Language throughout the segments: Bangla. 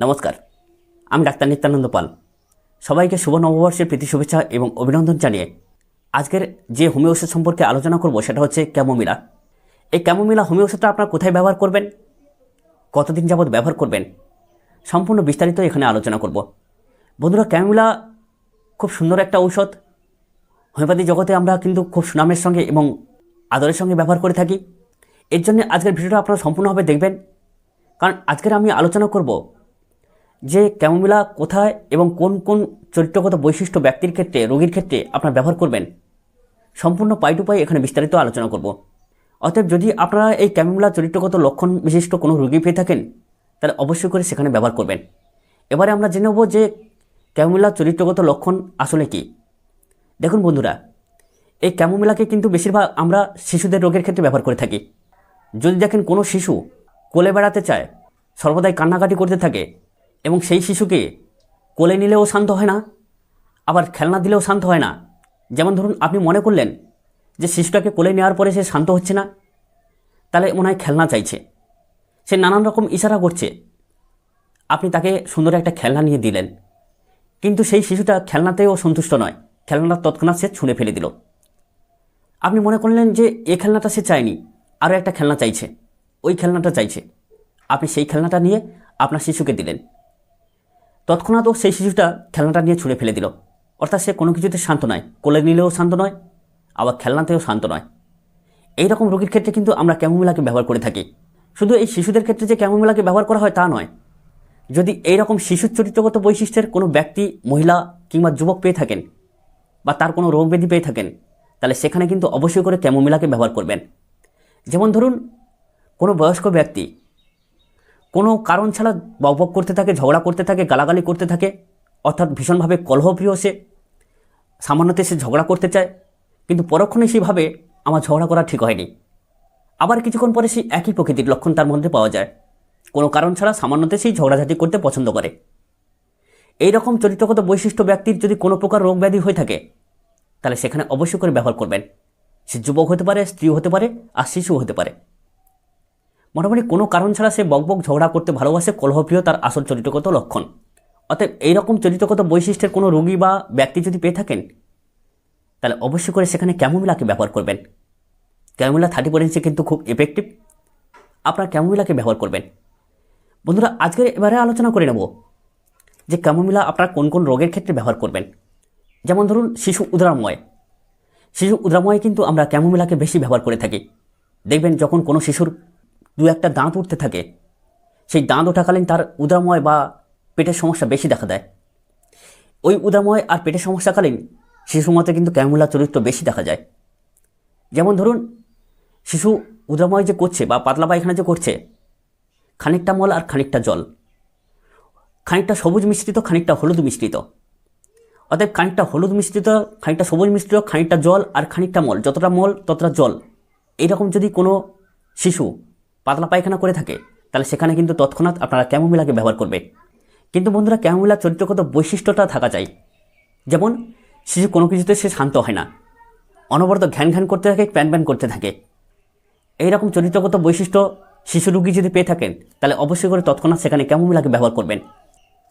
নমস্কার, আমি ডাক্তার নিত্যানন্দ পাল। সবাইকে শুভ নববর্ষের প্রীতি শুভেচ্ছা এবং অভিনন্দন জানিয়ে আজকের যে হোমিও ওষুধ সম্পর্কে আলোচনা করব সেটা হচ্ছে ক্যামোমিলা। এই ক্যামোমিলা হোমিও ওষুধটা আপনারা কোথায় ব্যবহার করবেন? কতদিন যাবৎ ব্যবহার করবেন? সম্পূর্ণ বিস্তারিত এখানে আলোচনা করব। বন্ধুরা, ক্যামোমিলা খুব সুন্দর একটা ঔষধ। হোমিওপ্যাথি জগতে আমরা কিন্তু খুব সুনামের সঙ্গে এবং আদরের সঙ্গে ব্যবহার করে থাকি। এর জন্য আজকের ভিডিওটা আপনারা সম্পূর্ণভাবে দেখবেন। কারণ আজকের আমি আলোচনা করব যে ক্যামোমিলা কোথায় এবং কোন কোন চরিত্রগত বৈশিষ্ট্য ব্যক্তির ক্ষেত্রে, রোগীর ক্ষেত্রে আপনারা ব্যবহার করবেন, সম্পূর্ণ পাই টু পাই এখানে বিস্তারিত আলোচনা করব। অতএব যদি আপনারা এই ক্যামোমিলা চরিত্রগত লক্ষণ বিশিষ্ট কোনো রোগী পেয়ে থাকেন, তাহলে অবশ্যই করে সেখানে ব্যবহার করবেন। এবারে আমরা জেনে নেব যে ক্যামোমিলা চরিত্রগত লক্ষণ আসলে কী। দেখুন বন্ধুরা, এই ক্যামোমিলাকে কিন্তু বেশিরভাগ আমরা শিশুদের রোগের ক্ষেত্রে ব্যবহার করে থাকি। যদি দেখেন কোনো শিশু কোলে বেড়াতে চায়, সর্বদাই কান্নাকাটি করতে থাকে এবং সেই শিশুকে কোলে নিলেও শান্ত হয় না, আবার খেলনা দিলেও শান্ত হয় না। যেমন ধরুন, আপনি মনে করলেন যে শিশুটাকে কোলে নেওয়ার পরে সে শান্ত হচ্ছে না, তাহলে মনে হয় খেলনা চাইছে। সে নানান রকম ইশারা করছে। আপনি তাকে সুন্দর একটা খেলনা নিয়ে দিলেন। কিন্তু সেই শিশুটা খেলনাতেও সন্তুষ্ট নয়। খেলনাটা তৎক্ষণাৎ সে ছুঁড়ে ফেলে দিল। আপনি মনে করলেন যে এ খেলনাটা সে চায়নি, আরও একটা খেলনা চাইছে। ওই খেলনাটা চাইছে। আপনি সেই খেলনাটা নিয়ে আপনার শিশুকে দিলেন। তৎক্ষণাৎ ও সেই শিশুটা খেলনাটা নিয়ে ছুঁড়ে ফেলে দিল। অর্থাৎ সে কোনো কিছুতে শান্ত নয়, কোলে নিলেও শান্ত নয়, আবার খেলনাতেও শান্ত নয়। এই রকম রোগীর ক্ষেত্রে কিন্তু আমরা ক্যামোমিলাকে ব্যবহার করে থাকি। শুধু এই শিশুদের ক্ষেত্রে যে ক্যামোমিলাকে ব্যবহার করা হয় তা নয়। যদি এই রকম শিশুর চরিত্রগত বৈশিষ্ট্যের কোনো ব্যক্তি, মহিলা কিংবা যুবক পেয়ে থাকেন বা তার কোনো রোগ ব্যাধি পেয়ে থাকেন, তাহলে সেখানে কিন্তু অবশ্যই করে ক্যামোমিলাকে ব্যবহার করবেন। যেমন ধরুন, কোনো বয়স্ক ব্যক্তি কোনো কারণ ছাড়া বকবক করতে থাকে, ঝগড়া করতে থাকে, গালাগালি করতে থাকে, অর্থাৎ ভীষণভাবে কলহপ্রিয় সে, সামান্যতে সে ঝগড়া করতে চায়, কিন্তু পরক্ষণে সেভাবে আমার ঝগড়া করা ঠিক হয়নি। আবার কিছুক্ষণ পরে সেই একই প্রকৃতির লক্ষণ তার মধ্যে পাওয়া যায়। কোনো কারণ ছাড়া সামান্যতে সেই ঝগড়াঝাটি করতে পছন্দ করে। এই রকম চরিত্রগত বৈশিষ্ট্য ব্যক্তির যদি কোনো প্রকার রোগ ব্যাধি হয়ে থাকে, তাহলে সেখানে অবশ্যই করে ব্যবহার করবেন। সে যুবক হতে পারে স্ত্রী হতে পারে, আর শিশু হতে পারে। মোটামুটি কোনো কারণ ছাড়া সে বকবক ঝগড়া করতে ভালোবাসে কলহপ্রিয় তার আসল চরিত্রগত লক্ষণ। অতএব এইরকম চরিত্রগত বৈশিষ্ট্যের কোনো রোগী বা ব্যক্তি যদি পেয়ে থাকেন, তাহলে অবশ্যই করে সেখানে ক্যামোমিলাকে ব্যবহার করবেন। ক্যামোমিলা থার্টি পয়েন্টসে কিন্তু খুব এফেক্টিভ আপনারা ক্যামোমিলাকে ব্যবহার করবেন। বন্ধুরা, আজকের এবারে আলোচনা করে নেব যে ক্যামোমিলা আপনারা কোন কোন রোগের ক্ষেত্রে ব্যবহার করবেন। যেমন ধরুন, শিশু উদ্রাময়। শিশু উদ্রাময় কিন্তু আমরা ক্যামোমিলাকে বেশি ব্যবহার করে থাকি। দেখবেন যখন কোনো শিশুর দু একটা দাঁত উঠতে থাকে। সেই দাঁত ওঠাকালীন তার উদ্রাময় বা পেটের সমস্যা বেশি দেখা দেয়। ওই উদ্রাময় আর পেটের সমস্যাকালীন শিশুর মধ্যে কিন্তু ক্যামোমিলা চরিত্র বেশি দেখা যায়। যেমন ধরুন, শিশু উদ্রাময় যে করছে বা পাতলা পায়খানা যে করছে, খানিকটা মল আর খানিকটা জল। খানিকটা সবুজ মিশ্রিত, খানিকটা হলুদ মিশ্রিত। অর্থাৎ খানিকটা হলুদ মিশ্রিত, খানিকটা সবুজ মিশ্রিত, খানিকটা জল আর খানিকটা মল, যতটা মল ততটা জল। এইরকম যদি কোনো শিশু পাতলা পায়খানা করে থাকে, তাহলে সেখানে কিন্তু তৎক্ষণাৎ আপনারা ক্যামোমিলাকে ব্যবহার করবে। কিন্তু বন্ধুরা ক্যামোমিলার চরিত্রগত বৈশিষ্ট্যটা থাকা চাই। যেমন, শিশু কোনো কিছুতে সে শান্ত হয় না। অনবরত ঘ্যান ঘ্যান করতে থাকে, প্যান প্যান করতে থাকে। এইরকম চরিত্রগত বৈশিষ্ট্য শিশু রুগী যদি পেয়ে থাকেন, তাহলে অবশ্যই করে তৎক্ষণাৎ সেখানে ক্যামোমিলাকে ব্যবহার করবেন।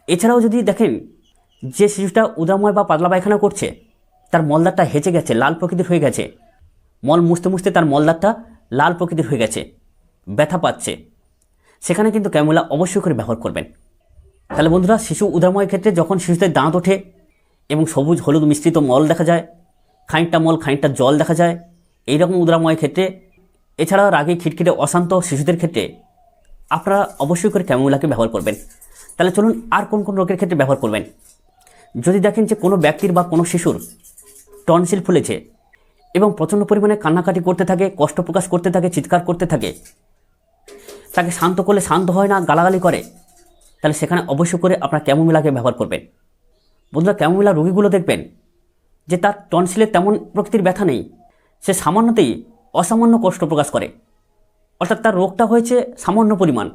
এছাড়াও যদি দেখেন, যে শিশুটা উদাময় বা পাতলা পায়খানা করছে, তার মলদারটা হেঁচে গেছে, লাল প্রকৃতির হয়ে গেছে। মল মুছতে মুছতে তার মলদারটা লাল প্রকৃতির হয়ে গেছে। ব্যথা পাচ্ছে। সেখানে কিন্তু ক্যামুলা অবশ্যই করে ব্যবহার করবেন। তাহলে বন্ধুরা, শিশু উদাময় ক্ষেত্রে যখন শিশুদের দাঁত ওঠে এবং সবুজ, হলুদ মিশ্রিত মল দেখা যায়, খানিকটা মল, খানিকটা জল দেখা যায়, এইরকম উদাময় ক্ষেত্রে এছাড়া রাগে খিটখিটে অশান্ত শিশুদের ক্ষেত্রে আপনারা অবশ্যই করে ক্যামুলাকে ব্যবহার করবেন। তাহলে চলুন আর কোন কোন রোগের ক্ষেত্রে ব্যবহার করবেন। যদি দেখেন যে কোনো ব্যক্তির বা কোনো শিশুর টনসিল ফুলেছে এবং প্রচণ্ড পরিমাণে কান্নাকাটি করতে থাকে, কষ্ট প্রকাশ করতে থাকে, চিৎকার করতে থাকে তাকে শান্ত করলে শান্ত হয় না, গালাগালি করে। তাহলে সেখানে অবশ্যই করে আপনার ক্যামোমিলাকে ব্যবহার করবেন। বন্ধুরা, ক্যামোমিলা রোগীগুলো দেখবেন যে তার টনসিলের তেমন প্রকৃতির ব্যথা নেই। সে সামান্যতেই অসামান্য কষ্ট প্রকাশ করে। অর্থাৎ তার রোগটা হয়েছে সামান্য পরিমাণ,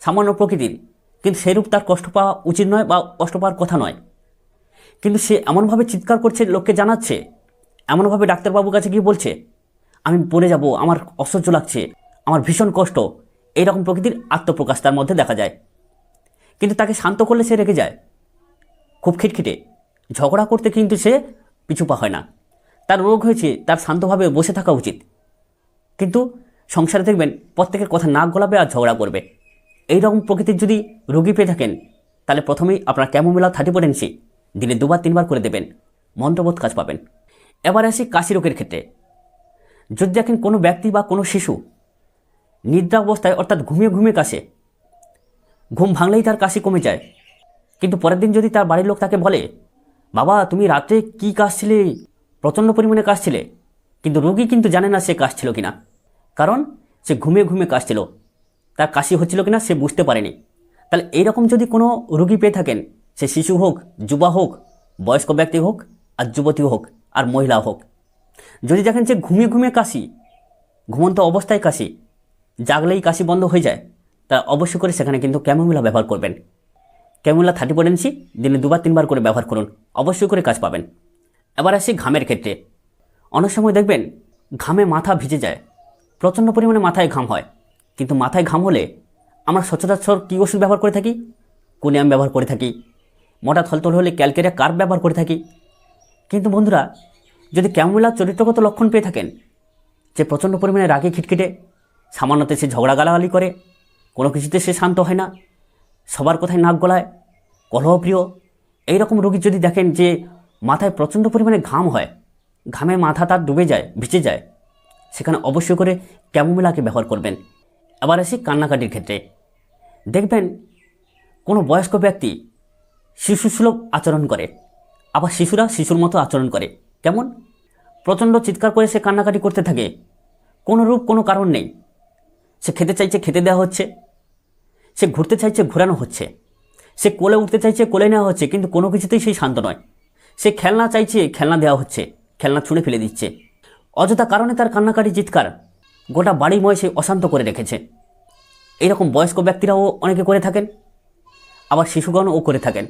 সামান্য প্রকৃতির। কিন্তু সেরূপ তার কষ্ট পাওয়া উচিত নয় বা কষ্ট পাওয়ার কথা নয়। কিন্তু সে এমনভাবে চিৎকার করছে, লোককে জানাচ্ছে, এমনভাবে ডাক্তারবাবুর কাছে গিয়ে বলছে, আমি পড়ে যাব, আমার অসহ্য লাগছে, আমার ভীষণ কষ্ট এইরকম প্রকৃতির আত্মপ্রকাশ তার মধ্যে দেখা যায়। কিন্তু তাকে শান্ত করলে সে রেগে যায়। খুব খিটখিটে। ঝগড়া করতে কিন্তু সে পিছু পা হয় না। তার রোগ হয়েছে, তার শান্তভাবে বসে থাকা উচিত। কিন্তু সংসারে দেখবেন, প্রত্যেকের কথা নাক গলাবে আর ঝগড়া করবে। এই রকম প্রকৃতির যদি রোগী পেয়ে থাকেন, তাহলে প্রথমেই আপনার ক্যামোমিলা থার্টি পোটেন্সি দিনে দুবার, তিনবার করে দেবেন। মন্ত্রবোধ কাজ পাবেন। এবার আসি কাশি রোগের ক্ষেত্রে। যদি দেখেন কোনো ব্যক্তি বা কোনো শিশু নিদ্রা অবস্থায় অর্থাৎ ঘুমিয়ে ঘুমিয়ে কাশে। ঘুম ভাঙলেই তার কাশি কমে যায়। কিন্তু পরের দিন যদি তার বাড়ির লোক তাকে বলে, বাবা, তুমি রাত্রে কী কাশছিলে? প্রচণ্ড পরিমাণে কাশছিলে। কিন্তু রোগী কিন্তু জানে না সে কাশছিল কিনা। কারণ সে ঘুমিয়ে ঘুমিয়ে কাশছিল। তার কাশি হচ্ছিল কিনা সে বুঝতে পারেনি। তাহলে এইরকম যদি কোনো রোগী পেয়ে থাকেন, সে শিশু হোক, যুবা হোক, বয়স্ক ব্যক্তি হোক, আর যুবতী হোক, আর মহিলা হোক। যদি দেখেন যে ঘুমিয়ে ঘুমিয়ে কাশি, ঘুমন্ত অবস্থায় কাশি জাগলেই কাশি বন্ধ হয়ে যায়, তা অবশ্যই করে সেখানে কিন্তু ক্যামোমিলা ব্যবহার করবেন। ক্যামোমিলা থার্টি পোটেন্সি দিনে দুবার, তিনবার করে ব্যবহার করুন অবশ্যই করে কাজ পাবেন। এবার আসি ঘামের ক্ষেত্রে। অনেক সময় দেখবেন ঘামে মাথা ভিজে যায়। প্রচণ্ড পরিমাণে মাথায় ঘাম হয়। কিন্তু মাথায় ঘাম হলে আমরা সচরাচর কী ওষুধ ব্যবহার করে থাকি? কোনিয়াম ব্যবহার করে থাকি। মোটা থলতল হলে ক্যালকেরিয়া কার্প ব্যবহার করে থাকি। কিন্তু বন্ধুরা, যদি ক্যামোমিলার চরিত্রগত লক্ষণ পেয়ে থাকেন, যে প্রচণ্ড পরিমাণে রাগে খিটখিটে সামান্যতে সে ঝগড়া গালাগালি করে, কোনো কিছুতে সে শান্ত হয় না, সবার কথায় নাক গলায় কলহপ্রিয় এইরকম রোগী যদি দেখেন যে মাথায় প্রচণ্ড পরিমাণে ঘাম হয়, ঘামে মাথা তার ডুবে যায়, ভিজে যায়, সেখানে অবশ্যই করে ক্যামোমিলাকে ব্যবহার করবেন। আবার আসি কান্নাকাটির ক্ষেত্রে। দেখবেন কোনো বয়স্ক ব্যক্তি শিশুসুলভ আচরণ করে, আবার শিশুরা শিশুর মতো আচরণ করে। কেমন? প্রচণ্ড চিৎকার করে সে কান্নাকাটি করতে থাকে। কোনো রূপ, কোনো কারণ নেই। সে খেতে চাইছে, খেতে দেওয়া হচ্ছে। সে ঘুরতে চাইছে, ঘোরানো হচ্ছে। সে কোলে উঠতে চাইছে, কোলে নেওয়া হচ্ছে, কিন্তু কোনো কিছুতেই সেই শান্ত নয়। সে খেলনা চাইছে, খেলনা দেওয়া হচ্ছে, খেলনা ছুঁড়ে ফেলে দিচ্ছে। অযথা কারণে তার কান্নাকাটি চিৎকার গোটা বাড়িময় সে অশান্ত করে রেখেছে। এইরকম বয়স্ক ব্যক্তিরাও অনেকে করে থাকেন, আবার শিশুগণও করে থাকেন।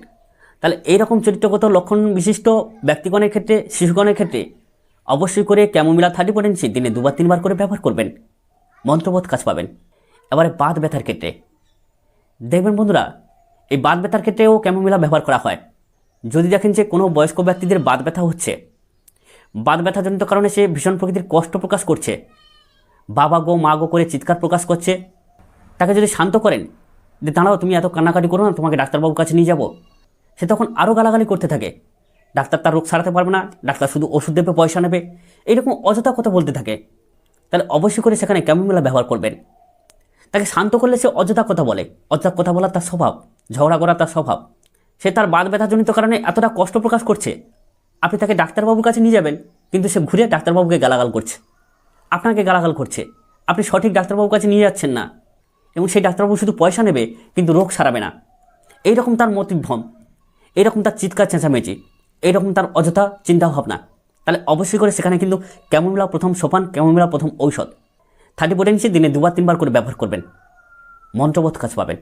তাহলে এইরকম চরিত্রগত লক্ষণ বিশিষ্ট ব্যক্তিগণের ক্ষেত্রে, শিশুগণের ক্ষেত্রে অবশ্যই করে ক্যামোমিলা থার্টি পোটেন্সি দিনে দুবার, তিনবার করে ব্যবহার করবেন। মন্ত্রবোধ কাজ পাবেন। এবারে বাত ব্যথার ক্ষেত্রে। দেখবেন বন্ধুরা, এই বাত ব্যথার ক্ষেত্রেও ক্যামোমিলা ব্যবহার করা হয়। যদি দেখেন যে কোনো বয়স্ক ব্যক্তিদের বাত ব্যথা হচ্ছে বাত ব্যথাজনিত কারণে সে ভীষণ প্রকৃতির কষ্ট প্রকাশ করছে। বাবা গো, মা গো করে চিৎকার প্রকাশ করছে। তাকে যদি শান্ত করেন, যে দাঁড়াও, তুমি এত কান্নাকাটি করো না, তোমাকে ডাক্তারবাবুর কাছে নিয়ে যাব। সে তখন আরও গালাগালি করতে থাকে। ডাক্তার তার রোগ সারাতে পারবে না, ডাক্তার শুধু ওষুধ দেবে, পয়সা নেবে। এরকম অযথা কথা বলতে থাকে। তাহলে অবশ্যই করে সেখানে ক্যামোমিলা ব্যবহার করবেন। তাকে শান্ত করলে সে অযথা কথা বলে। অযথা কথা বলার তার স্বভাব, ঝগড়া করা তার স্বভাব। সে তার বাদ ব্যথাজনিত কারণে এতটা কষ্ট প্রকাশ করছে। আপনি তাকে ডাক্তারবাবুর কাছে নিয়ে যাবেন, কিন্তু সে ঘুরে ডাক্তারবাবুকে গালাগাল করছে। আপনাকে গালাগাল করছে। আপনি সঠিক ডাক্তারবাবুর কাছে নিয়ে যাচ্ছেন না। এবং সেই ডাক্তারবাবু শুধু পয়সা নেবে, কিন্তু রোগ সারাবে না। এইরকম তার মতিভ্রম। এইরকম তার চিৎকার চেঁচামেচি। এইরকম তার অযথা চিন্তাভাবনা। তাহলে অবশ্যই করে সেখানে কিন্তু ক্যামোমিলা প্রথম সোপান, ক্যামোমিলা প্রথম ঔষধ। থার্টি পোটেন্সি দিনে দুবার, তিনবার করে ব্যবহার করবেন। মন্ত্রবোধ কাজ পাবেন।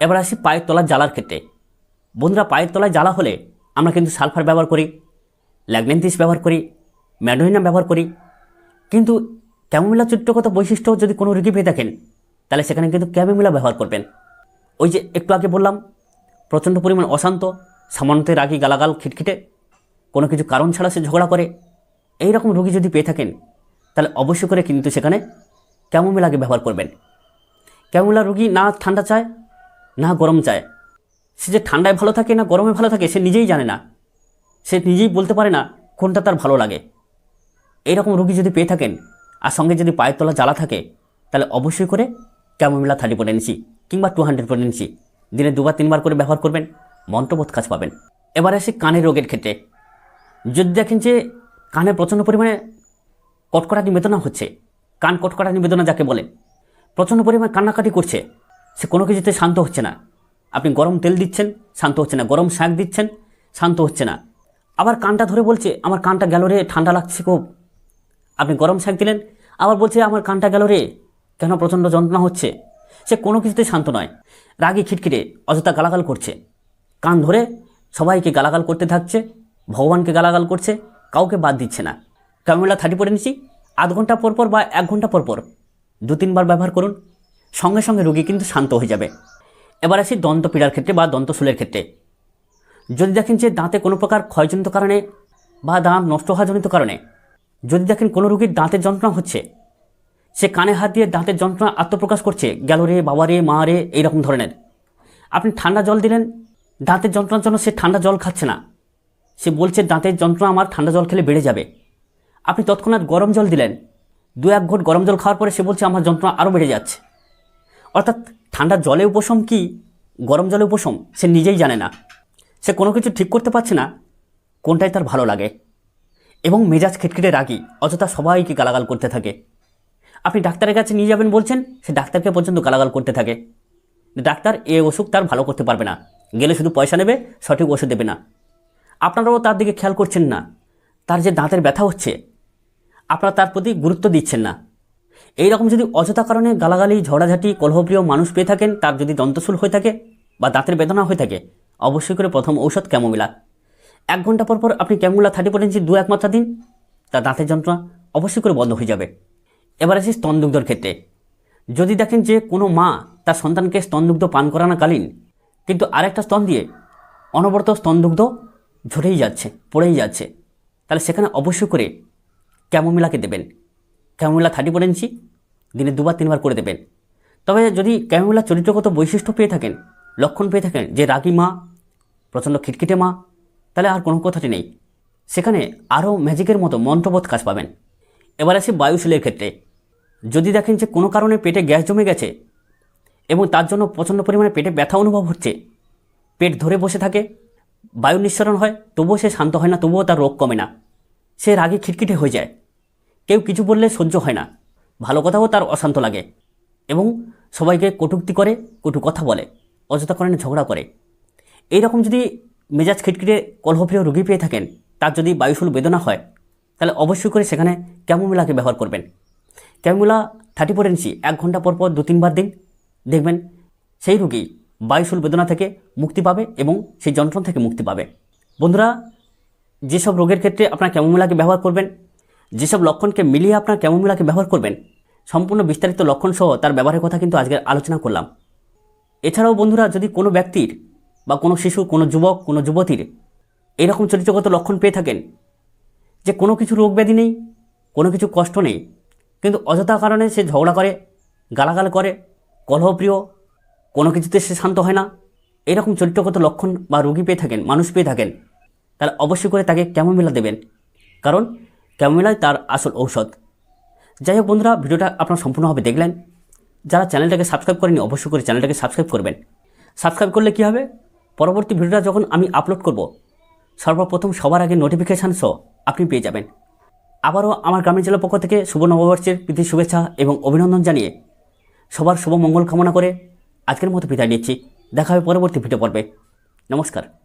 এবার আসি পায়ের তলার জ্বালার ক্ষেত্রে। বন্ধুরা, পায়ের তলায় জ্বালা হলে আমরা কিন্তু সালফার ব্যবহার করি, ল্যাগনেন্থিস ব্যবহার করি ম্যাডোহিনাম ব্যবহার করি। কিন্তু ক্যামোমিলা চরিত্রগত বৈশিষ্ট্য যদি কোনো রোগী পেয়ে থাকেন, তাহলে সেখানে কিন্তু ক্যামোমিলা ব্যবহার করবেন। ওই যে একটু আগে বললাম, প্রচণ্ড পরিমাণ অশান্ত সামান্যতে রাগি গালাগাল খিটখিটে কোনো কিছু কারণ ছাড়া সে ঝগড়া করে। এই রকম রোগী যদি পেয়ে থাকেন, তাহলে অবশ্যই করে কিন্তু সেখানে ক্যামোমিলাকে ব্যবহার করবেন। ক্যামোমিলা রোগী না ঠান্ডা চায়, না গরম চায়। সে যে ঠান্ডায় ভালো থাকে, না গরমে ভালো থাকে, সে নিজেই জানে না। সে নিজেই বলতে পারে না, কোনটা তার ভালো লাগে। এইরকম রোগী যদি পেয়ে থাকেন, আর সঙ্গে যদি পায়ের তলা জ্বালা থাকে, তাহলে অবশ্যই করে ক্যামোমিলা থার্টি পোটেন্সি কিংবা টু হান্ড্রেড পোটেন্সি দিনে দুবার, তিনবার করে ব্যবহার করবেন, মন্ত্রবোধ কাজ পাবেন। এবার আসি কানের রোগের ক্ষেত্রে। যদি দেখেন যে কানে প্রচণ্ড পরিমাণে কটকটানি বেদনা হচ্ছে, কান কটকটানি বেদনা যাকে বলে প্রচণ্ড পরিমাণে কান্নাকাটি করছে, সে কোনো কিছুতে শান্ত হচ্ছে না। আপনি গরম তেল দিচ্ছেন, শান্ত হচ্ছে না। গরম শাক দিচ্ছেন, শান্ত হচ্ছে না। আবার কানটা ধরে বলছে, আমার কানটা গেল রে, ঠান্ডা লাগছে খুব। আপনি গরম শাক দিলেন, আবার বলছে, আমার কানটা গেল রে, কেন প্রচণ্ড যন্ত্রণা হচ্ছে? সে কোনো কিছুতে শান্ত নয়। রাগে খিটখিটে, অযথা গালাগাল করছে। কান ধরে সবাইকে গালাগাল করতে থাকছে ভগবানকে গালাগাল করছে, কাউকে বাদ দিচ্ছে না। ক্যামেলা থার্টি পরে নিচ্ছি, আধ ঘণ্টা পর পর বা এক ঘণ্টা পর পর। দু, তিনবার ব্যবহার করুন, সঙ্গে সঙ্গে রোগী কিন্তু শান্ত হয়ে যাবে। এবার আসি দন্ত পীড়ার ক্ষেত্রে বা দন্ত দন্তশুলের ক্ষেত্রে। যদি দেখেন যে দাঁতে কোনো প্রকার ক্ষয়জনিত কারণে বা দাঁত নষ্ট হওয়াজনিত কারণে, যদি দেখেন কোনো রোগীর দাঁতের যন্ত্রণা হচ্ছে, সে কানে হাত দিয়ে দাঁতের যন্ত্রণা আত্মপ্রকাশ করছে গেল রে বাবা রে মা রে এইরকম ধরনের। আপনি ঠান্ডা জল দিলেন, দাঁতের যন্ত্রণার জন্য সে ঠান্ডা জল খাচ্ছে না। সে বলছে, দাঁতের যন্ত্রণা আমার, ঠান্ডা জল খেলে বেড়ে যাবে। আপনি তৎক্ষণাৎ গরম জল দিলেন। দু এক ঘট গরম জল খাওয়ার পরে সে বলছে, আমার যন্ত্রণা আরও বেড়ে যাচ্ছে। অর্থাৎ ঠান্ডা জলে উপশম কি? গরম জলে উপশম? সে নিজেই জানে না। সে কোনো কিছু ঠিক করতে পারছে না। কোনটাই তার ভালো লাগে। এবং মেজাজ খিটখিটে রাগি, অযথা সবাইকে গালাগাল করতে থাকে। আপনি ডাক্তারের কাছে নিয়ে যাবেন বলছেন, সে ডাক্তারকে পর্যন্ত গালাগাল করতে থাকে। ডাক্তার এ ওষুধ তার ভালো করতে পারবে না। গেলে শুধু পয়সা নেবে, সঠিক ওষুধ দেবে না। আপনারাও তার দিকে খেয়াল করছেন না। তার যে দাঁতের ব্যথা হচ্ছে, আপনারা তার প্রতি গুরুত্ব দিচ্ছেন না। এই রকম যদি অযথা কারণে গালাগালি ঝড়াঝাটি কলহপ্রিয় মানুষ পেয়ে থাকেন, তার যদি দন্তশুল হয়ে থাকে বা দাঁতের বেদনা হয়ে থাকে, অবশ্যই করে প্রথম ঔষধ ক্যামোমিলা। এক ঘণ্টা পর পর আপনি ক্যামোমিলা থার্টি পয়েন্ট দু এক মাত্রা দিন তার দাঁতের যন্ত্রণা অবশ্যই করে বন্ধ হয়ে যাবে। এবার আসি স্তনদুগ্ধর ক্ষেত্রে। যদি দেখেন যে কোনো মা তার সন্তানকে স্তনদুগ্ধ পান করানোকালীন, কিন্তু আরেকটা স্তন দিয়ে অনবরত স্তনদুগ্ধ ঝরেই যাচ্ছে, পড়েই যাচ্ছে। তাহলে সেখানে অবশ্যই করে ক্যামোমিলাকে দেবেন। ক্যামোমিলা থার্টি ফোর ইঞ্চি দিনে দুবার, তিনবার করে দেবেন। তবে যদি ক্যামোমিলার চরিত্রগত বৈশিষ্ট্য পেয়ে থাকেন, লক্ষণ পেয়ে থাকেন, যে রাগী মা, প্রচণ্ড খিটখিটে মা, তাহলে আর কোনো কথাটি নেই। সেখানে আরও ম্যাজিকের মতো মন্ত্রবোধ কাজ পাবেন। এবার আসি বায়ুশীলের ক্ষেত্রে। যদি দেখেন যে কোনো কারণে পেটে গ্যাস জমে গেছে এবং তার জন্য প্রচণ্ড পরিমাণে পেটে ব্যথা অনুভব হচ্ছে, পেট ধরে বসে থাকে বায়ু নিঃসরণ হয়, তবুও সে শান্ত হয় না, তবুও তার রোগ কমে না। সে রাগে খিটখিটে হয়ে যায়। কেউ কিছু বললে সহ্য হয় না। ভালো কথাও তার অশান্ত লাগে এবং সবাইকে কটুক্তি করে, কটু কথা বলে, অযথা কারণে ঝগড়া করে। এই রকম যদি মেজাজ খিটখিটে, কলহপ্রিয় রোগী পেয়ে থাকেন, তার যদি বায়ুশুল বেদনা হয়, তাহলে অবশ্যই করে সেখানে ক্যামোমিলাকে ব্যবহার করবেন। ক্যামোমিলা থার্টি ফোর ইঞ্চি, এক ঘণ্টা পর পর দু তিনবার দিন। দেখবেন সেই রোগী বায়ুশুল বেদনা থেকে মুক্তি পাবে এবং সেই যন্ত্রণা থেকে মুক্তি পাবে। বন্ধুরা, যেসব রোগের ক্ষেত্রে আপনার ক্যামোমিলাকে ব্যবহার করবেন, যেসব লক্ষণকে মিলিয়ে আপনার ক্যামোমিলাকে ব্যবহার করবেন, সম্পূর্ণ বিস্তারিত লক্ষণ সহ তার ব্যবহারের কথা কিন্তু আজকে আলোচনা করলাম। এছাড়াও বন্ধুরা, যদি কোনো ব্যক্তির বা কোনো শিশু, কোনো যুবক, কোনো যুবতীর এরকম চরিত্রগত লক্ষণ পেয়ে থাকেন, যে কোনো কিছু রোগ ব্যাধি নেই, কোনো কিছু কষ্ট নেই, কিন্তু অযথা কারণে সে ঝগড়া করে, গালাগাল করে, কলহপ্রিয় কোনো কিছুতে সে শান্ত হয় না। এরকম চরিত্রগত লক্ষণ বা রোগী পেয়ে থাকেন, মানুষ পেয়ে থাকেন তাহলে অবশ্যই করে তাকে ক্যামোমিলা দেবেন। কারণ ক্যামোমিলাই তার আসল ঔষধ। যাই হোক বন্ধুরা, ভিডিওটা আপনারা সম্পূর্ণভাবে দেখলেন। যারা চ্যানেলটাকে সাবস্ক্রাইব করেনি অবশ্যই করে চ্যানেলটাকে সাবস্ক্রাইব করবেন। সাবস্ক্রাইব করলে কী হবে? পরবর্তী ভিডিওটা যখন আমি আপলোড করব, সর্বপ্রথম সবার আগে নোটিফিকেশান সহ আপনি পেয়ে যাবেন। আবারও আমার গ্রামীণ জেলার পক্ষ থেকে শুভ নববর্ষের প্রীতি শুভেচ্ছা এবং অভিনন্দন জানিয়ে সবার শুভ মঙ্গল কামনা করে আজকের মতো বিদায় নিচ্ছি। দেখা হবে পরবর্তী ভিডিও পর্বে। নমস্কার।